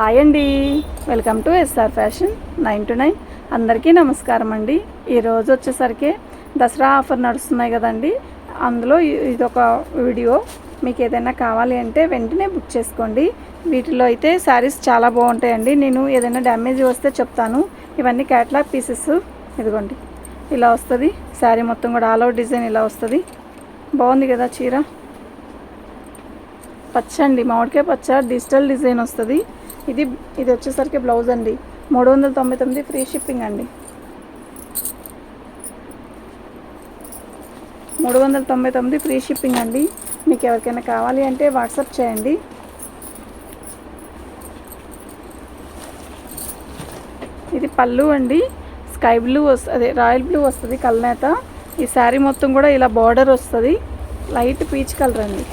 Hi అండి. Welcome to SR fashion nine to nine అందరికీ నమస్కారం అండి. ఈరోజు వచ్చేసరికి దసరా ఆఫర్ నడుస్తున్నాయి కదండి. అందులో ఇదొక వీడియో. మీకు ఏదైనా కావాలి అంటే వెంటనే బుక్ చేసుకోండి. వీటిలో అయితే శారీస్ చాలా బాగుంటాయండి. నేను ఏదైనా డ్యామేజ్ వస్తే చెప్తాను. ఇవన్నీ క్యాట్లాగ్ పీసెస్. ఇదిగోండి. ఇలా వస్తుంది. శారీ మొత్తం కూడా ఆల్ అవుట్ డిజైన్ ఇలా వస్తుంది. బాగుంది కదా చీర? పచ్చ అండి. మామిడికాయ పచ్చ. డిజిటల్ డిజైన్ వస్తుంది. ఇది ఇది వచ్చేసరికి బ్లౌజ్ అండి. మూడు వందల తొంభై తొమ్మిది ఫ్రీ షిప్పింగ్ అండి. మూడు వందల తొంభై తొమ్మిది ఫ్రీ షిప్పింగ్ అండి. మీకు ఎవరికైనా కావాలి అంటే వాట్సాప్ చేయండి. ఇది పళ్ళు అండి. స్కై బ్లూ వస్తుంది అదే రాయల్ బ్లూ వస్తుంది కల్నేత ఈ శారీ మొత్తం కూడా ఇలా బార్డర్ వస్తుంది. లైట్ పీచ్ కలర్ అండి.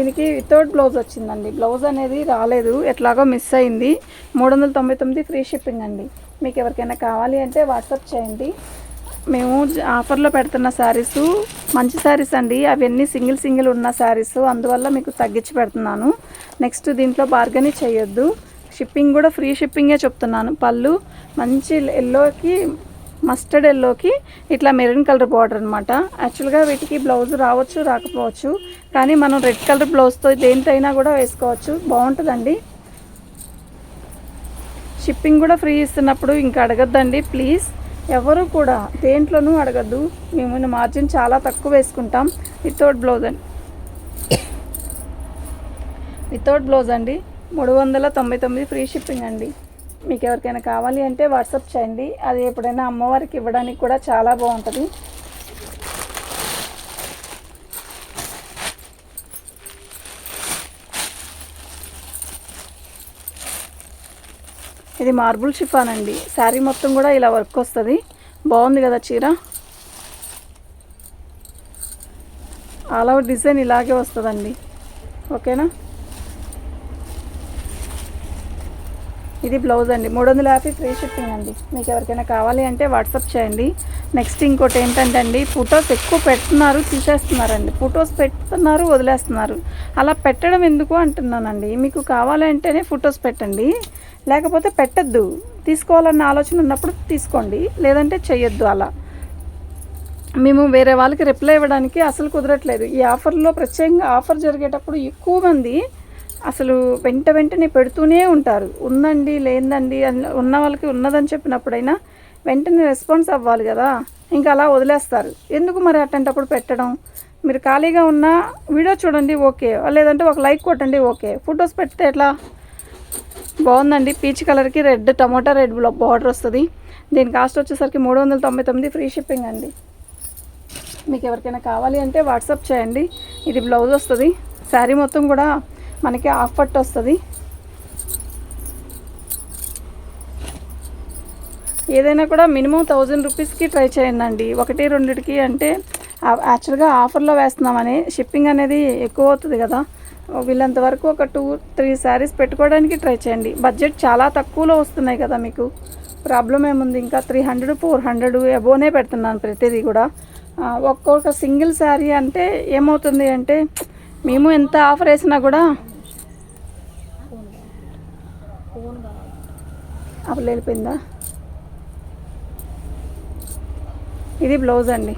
దీనికి వితౌట్ బ్లౌజ్ వచ్చిందండి. బ్లౌజ్ అనేది రాలేదు. ఎట్లాగో మిస్ అయింది. మూడు వందల తొంభై తొమ్మిది ఫ్రీ షిప్పింగ్ అండి. మీకు ఎవరికైనా కావాలి అంటే వాట్సాప్ చేయండి. మేము ఆఫర్లో పెడుతున్న శారీస్ మంచి శారీస్ అండి. అవన్నీ సింగిల్ సింగిల్ ఉన్న శారీస్ అందువల్ల మీకు తగ్గించి పెడుతున్నాను. నెక్స్ట్ దీంట్లో బార్గని చేయొద్దు. షిప్పింగ్ కూడా ఫ్రీ షిప్పింగే చెప్తున్నాను. పళ్ళు మంచి ఎల్లోకి మస్టర్డ్ ఎల్లోకి ఇట్లా మెరూన్ కలర్ బార్డర్ అనమాట యాక్చువల్గా వీటికి బ్లౌజ్ రావచ్చు రాకపోవచ్చు. కానీ మనం రెడ్ కలర్ బ్లౌజ్తో దేంతైనా కూడా వేసుకోవచ్చు. బాగుంటుందండి. షిప్పింగ్ కూడా ఫ్రీ ఇస్తున్నప్పుడు ఇంకా అడగద్దండి ప్లీజ్. ఎవరు కూడా దేంట్లోనూ అడగద్దు. మేము మార్జిన్ చాలా తక్కువ వేసుకుంటాం. వితౌట్ బ్లౌజ్ అండి వితౌట్ బ్లౌజ్ అండి. మూడు వందల తొంభై తొమ్మిది ఫ్రీ షిప్పింగ్ అండి. మీకు ఎవరికైనా కావాలి అంటే వాట్సాప్ చేయండి. అది ఎప్పుడైనా అమ్మవారికి ఇవ్వడానికి కూడా చాలా బాగుంటుంది. ఇది మార్బుల్ షిఫాన్ అండి. శారీ మొత్తం కూడా ఇలా వర్క్ వస్తుంది. బాగుంది కదా చీర? ఆల్ ఓవర్ డిజైన్ ఇలాగే వస్తుందండి. ఓకేనా? ఇది బ్లౌజ్ అండి. మూడు వందల యాభై ఫ్రీ షిప్పింగ్ అండి. మీకు ఎవరికైనా కావాలి అంటే వాట్సాప్ చేయండి. నెక్స్ట్ ఇంకోటి ఏంటంటే అండి ఫొటోస్ ఎక్కువ పెడుతున్నారు తీసేస్తున్నారండి. ఫొటోస్ పెడుతున్నారు వదిలేస్తున్నారు. అలా పెట్టడం ఎందుకు అంటున్నానండి? మీకు కావాలంటేనే ఫొటోస్ పెట్టండి. లేకపోతే పెట్టద్దు. తీసుకోవాలన్న ఆలోచన ఉన్నప్పుడు తీసుకోండి. లేదంటే చెయ్యొద్దు అలా. మేము వేరే వాళ్ళకి రిప్లై ఇవ్వడానికి అసలు కుదరట్లేదు. ఈ ఆఫర్లో ప్రత్యేకంగా ఆఫర్ జరిగేటప్పుడు ఎక్కువ మంది అసలు వెంట వెంటనే పెడుతూనే ఉంటారు. ఉందండి లేదండి అని ఉన్న వాళ్ళకి ఉన్నదని చెప్పినప్పుడైనా వెంటనే రెస్పాన్స్ అవ్వాలి కదా. ఇంకా అలా వదిలేస్తారు. ఎందుకు మరి అట్టంటప్పుడు పెట్టడం? మీరు ఖాళీగా ఉన్న వీడియో చూడండి ఓకే. లేదంటే ఒక లైక్ కొట్టండి ఓకే. ఫొటోస్ పెడితే ఎట్లా? బాగుందండి. పీచ్ కలర్కి రెడ్ టమోటా రెడ్ బార్డర్ వస్తుంది. దీని కాస్ట్ వచ్చేసరికి మూడు వందల తొంభై తొమ్మిది ఫ్రీ షిప్పింగ్ అండి. మీకు ఎవరికైనా కావాలి అంటే వాట్సాప్ చేయండి. ఇది బ్లౌజ్ వస్తుంది. శారీ మొత్తం కూడా మనకి హాఫ్ పట్టు వస్తుంది. ఏదైనా కూడా మినిమం థౌజండ్ రూపీస్కి ట్రై చేయండి ఒకటి రెండిటికి అంటే యాక్చువల్గా ఆఫర్లో వేస్తున్నామని షిప్పింగ్ అనేది ఎక్కువ అవుతుంది కదా. వీళ్ళంత వరకు ఒక టూ త్రీ శారీస్ పెట్టుకోవడానికి ట్రై చేయండి. బడ్జెట్ చాలా తక్కువలో వస్తున్నాయి కదా మీకు. ప్రాబ్లం ఏముంది? ఇంకా త్రీ హండ్రెడ్ ఫోర్ హండ్రెడ్ ఎబోనే పెడుతున్నాను ప్రతిదీ కూడా. ఒక్కొక్క సింగిల్ శారీ అంటే ఏమవుతుంది అంటే మేము ఎంత ఆఫర్ వేసినా కూడా అప్పుడు వెళ్ళిపోయిందా? ఇది బ్లౌజ్ అండి.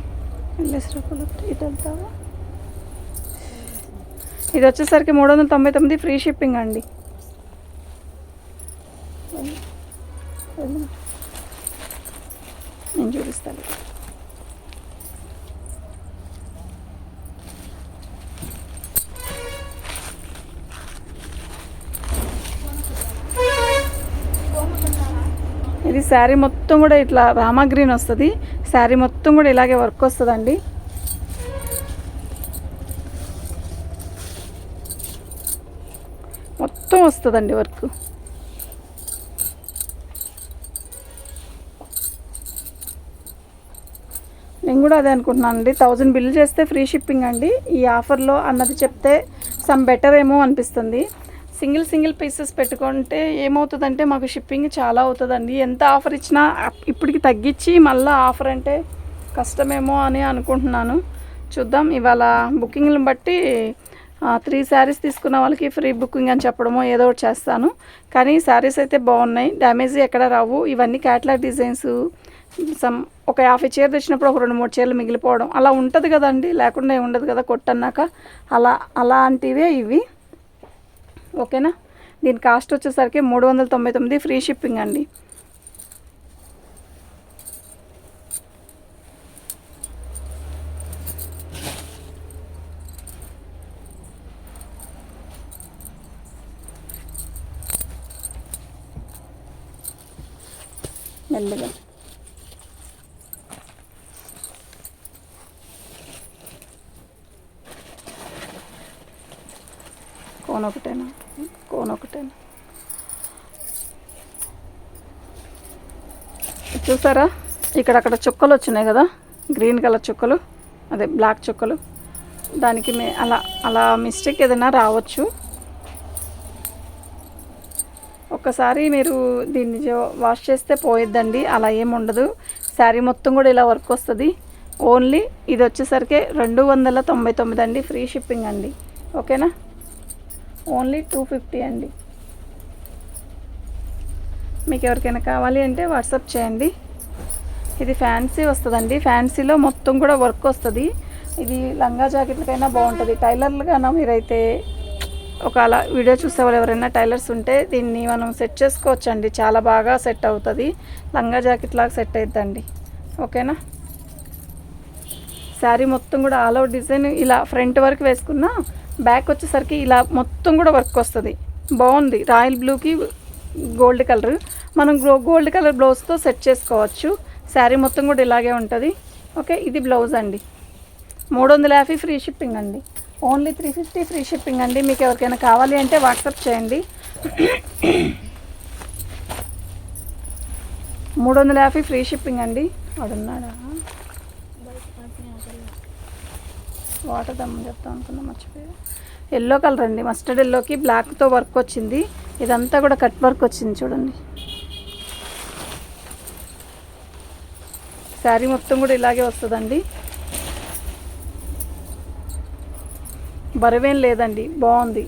ఇది వచ్చేసరికి మూడు వందల తొంభై తొమ్మిది ఫ్రీ షిప్పింగ్ అండి. నేను చూపిస్తాను. ఇది శారీ మొత్తం కూడా ఇట్లా రామా గ్రీన్ వస్తుంది. శారీ మొత్తం కూడా ఇలాగే వర్క్ వస్తుందండి. మొత్తం వస్తుందండి వర్క్ నేను కూడా అదే అనుకుంటున్నాను అండి థౌజండ్ బిల్ చేస్తే ఫ్రీ షిప్పింగ్ అండి. ఈ ఆఫర్లో అన్నది చెప్తే సమ్ బెటర్ ఏమో అనిపిస్తుంది. సింగిల్ సింగిల్ పీసెస్ పెట్టుకుంటే ఏమవుతుందంటే మాకు షిప్పింగ్ చాలా అవుతుందండి. ఎంత ఆఫర్ ఇచ్చినా ఇప్పటికి తగ్గించి మళ్ళీ ఆఫర్ అంటే కష్టమేమో అని అనుకుంటున్నాను. చూద్దాం. ఇవాళ బుకింగ్లను బట్టి త్రీ శారీస్ తీసుకున్న వాళ్ళకి ఫ్రీ బుకింగ్ అని చెప్పడమో ఏదో ఒకటి చేస్తాను. కానీ శారీస్ అయితే బాగున్నాయి. డ్యామేజ్ ఎక్కడ రావు. ఇవన్నీ క్యాట్లాగ్ డిజైన్స్ సమ్ ఒక యాభై చీర తెచ్చినప్పుడు ఒక రెండు మూడు చీరలు మిగిలిపోవడం అలా ఉంటుంది కదండి. లేకుండా ఏమి ఉండదు కదా కొట్టన్నాక. అలా అలాంటివే ఇవి. ఓకేనా? దీని కాస్ట్ వచ్చేసరికి మూడు వందల తొంభై తొమ్మిది ఫ్రీ షిప్పింగ్ అండి. మెల్లగా. కోన్ ఒకటేనా కోన్ ఒకటేనా చూసారా? ఇక్కడ అక్కడ చుక్కలు వచ్చినాయి కదా? గ్రీన్ కలర్ చుక్కలు అదే బ్లాక్ చుక్కలు. దానికి మే అలా అలా మిస్టేక్ ఏదైనా రావచ్చు. ఒక్కసారి మీరు దీన్ని జో- వాష్ చేస్తే పోయిద్దండి అలా ఏమి ఉండదు. శారీ మొత్తం కూడా ఇలా వర్క్ వస్తుంది. ఓన్లీ ఇది వచ్చేసరికి రెండు వందల తొంభై తొమ్మిది అండి ఫ్రీ షిప్పింగ్ అండి. ఓకేనా? ఓన్లీ టూ ఫిఫ్టీ అండి. మీకు ఎవరికైనా కావాలి అంటే వాట్సాప్ చేయండి. ఇది ఫ్యాన్సీ వస్తుందండి. ఫ్యాన్సీలో మొత్తం కూడా వర్క్ వస్తుంది. ఇది లంగా జాకెట్లకైనా బాగుంటుంది. టైలర్లుగానా మీరైతే ఒక అలా వీడియో చూసే వాళ్ళు ఎవరైనా టైలర్స్ ఉంటే దీన్ని మనం సెట్ చేసుకోవచ్చండి. చాలా బాగా సెట్ అవుతుంది. లంగా జాకెట్ లాగా సెట్ అవుతుందండి ఓకేనా? శారీ మొత్తం కూడా ఆల్ అవుట్ డిజైన్ ఇలా ఫ్రంట్ వరకు వేసుకున్నా బ్యాక్ వచ్చేసరికి ఇలా మొత్తం కూడా వర్క్ వస్తుంది. బాగుంది. రాయల్ బ్లూకి గోల్డ్ కలర్. మనం గోల్డ్ కలర్ బ్లౌజ్తో సెట్ చేసుకోవచ్చు. శారీ మొత్తం కూడా ఇలాగే ఉంటుంది. ఓకే ఇది బ్లౌజ్ అండి. మూడు వందల యాభై ఫ్రీ షిప్పింగ్ అండి. Only three fifty free shipping అండి. మీకు ఎవరికైనా కావాలి అంటే వాట్సాప్ చేయండి. మూడు వందల యాభై ఫ్రీ షిప్పింగ్ అండి. వాడున్నాడా? వాటర్ దమ్మని చెప్తాం అనుకున్నా మర్చిపోయా. ఎల్లో కలర్ అండి. మస్టర్డ్ ఎల్లోకి బ్లాక్తో వర్క్ వచ్చింది. ఇదంతా కూడా కట్ వర్క్ వచ్చింది చూడండి. శారీ మొత్తం కూడా ఇలాగే వస్తుందండి. బరువేం లేదండి. బాగుంది.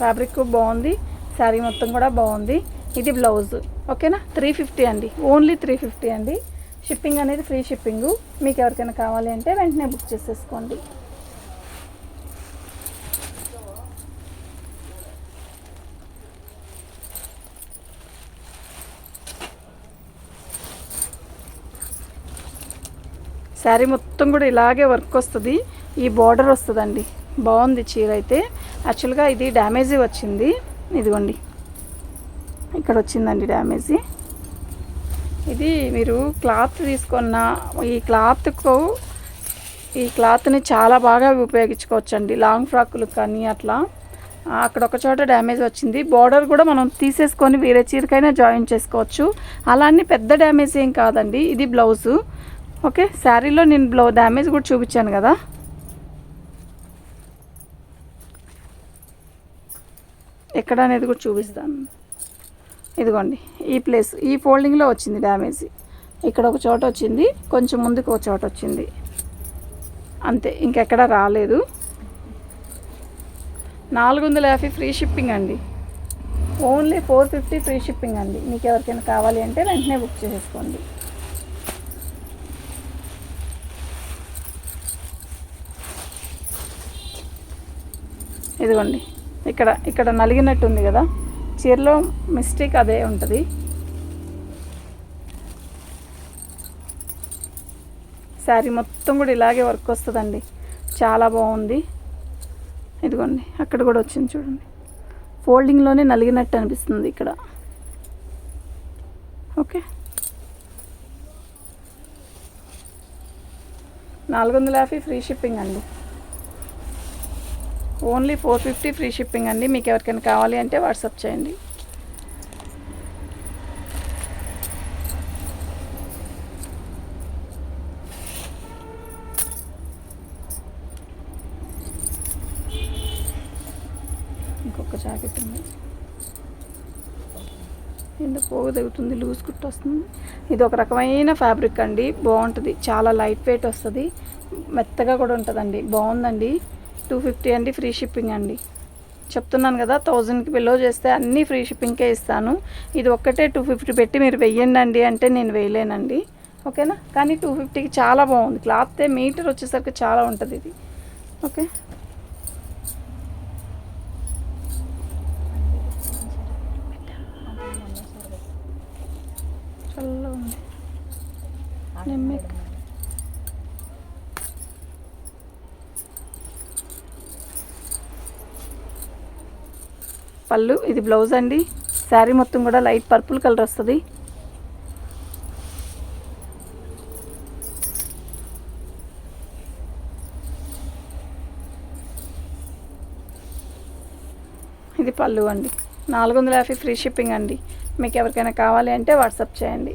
ఫ్యాబ్రిక్ బాగుంది. శారీ మొత్తం కూడా బాగుంది. ఇది బ్లౌజ్ ఓకేనా త్రీ ఫిఫ్టీ అండి. ఓన్లీ త్రీ ఫిఫ్టీ అండి. షిప్పింగ్ అనేది ఫ్రీ షిప్పింగ్ మీకు ఎవరికైనా కావాలి అంటే వెంటనే బుక్ చేసేసుకోండి. శారీ మొత్తం కూడా ఇలాగే వర్క్ వస్తుంది. ఈ బార్డర్ వస్తుందండి. బాగుంది చీర అయితే. యాక్చువల్గా ఇది డ్యామేజ్ వచ్చింది. ఇదిగోండి. ఇక్కడ వచ్చిందండి డ్యామేజ్. ఇది మీరు క్లాత్ తీసుకున్న ఈ క్లాత్కు ఈ క్లాత్ని చాలా బాగా ఉపయోగించుకోవచ్చండి. లాంగ్ ఫ్రాకులు కానీ అట్లా. అక్కడ ఒక చోట డ్యామేజ్ వచ్చింది. బార్డర్ కూడా మనం తీసేసుకొని వేరే చీరకైనా జాయిన్ చేసుకోవచ్చు. అలా అని పెద్ద డ్యామేజ్ ఏం కాదండి. ఇది బ్లౌజు. ఓకే శారీలో నేను బ్లౌ డ్యామేజ్ కూడా చూపించాను కదా. ఎక్కడ అనేది కూడా చూపిస్తాను. ఇదిగోండి ఈ ప్లేస్ ఈ ఫోల్డింగ్లో వచ్చింది డ్యామేజ్. ఇక్కడ ఒక చోట వచ్చింది కొంచెం ముందుకు ఒక చోట వచ్చింది. అంతే ఇంకెక్కడ రాలేదు. నాలుగు వందల యాభై ఫ్రీ షిప్పింగ్ అండి. Only four fifty free shipping అండి. మీకు ఎవరికైనా కావాలి అంటే వెంటనే బుక్ చేసేసుకోండి. ఇదిగోండి. ఇక్కడ ఇక్కడ నలిగినట్టు ఉంది కదా. చీరలో మిస్టేక్ అదే ఉంటుంది. శారీ మొత్తం కూడా ఇలాగే వర్క్ వస్తుందండి. చాలా బాగుంది. ఇదిగోండి అక్కడ కూడా వచ్చింది చూడండి. ఫోల్డింగ్లోనే నలిగినట్టు అనిపిస్తుంది ఇక్కడ. ఓకే. నాలుగు వందల యాభై ఫ్రీ షిప్పింగ్ అండి. Only four fifty free shipping అండి. మీకు ఎవరికైనా కావాలి అంటే వాట్సాప్ చేయండి. ఇంకొక జాకెట్ ఉంది. ఎందుకు పోగు తగ్గుతుంది లూజ్ కుట్టు వస్తుంది. ఇది ఒక రకమైన ఫ్యాబ్రిక్ అండి. బాగుంటుంది. చాలా లైట్ వెయిట్ వస్తుంది. మెత్తగా కూడా ఉంటుందండి. బాగుందండి. టూ ఫిఫ్టీ అండి ఫ్రీ షిప్పింగ్ అండి. చెప్తున్నాను కదా థౌజండ్కి బిలో చేస్తే అన్నీ ఫ్రీ షిప్పింగ్కే ఇస్తాను. ఇది ఒక్కటే టూ ఫిఫ్టీ పెట్టి మీరు వెయ్యండి అండి అంటే నేను వేయలేనండి. ఓకేనా? కానీ టూ ఫిఫ్టీకి చాలా బాగుంది. క్లాత్ మీటర్ వచ్చేసరికి చాలా ఉంటుంది ఇది. ఓకే? చల్లగా ఉంది. పళ్ళు ఇది బ్లౌజ్ అండి. శారీ మొత్తం కూడా లైట్ పర్పుల్ కలర్ వస్తుంది. ఇది పళ్ళు అండి. నాలుగు వందల యాభై ఫ్రీ షిప్పింగ్ అండి. మీకు ఎవరికైనా కావాలి అంటే వాట్సాప్ చేయండి.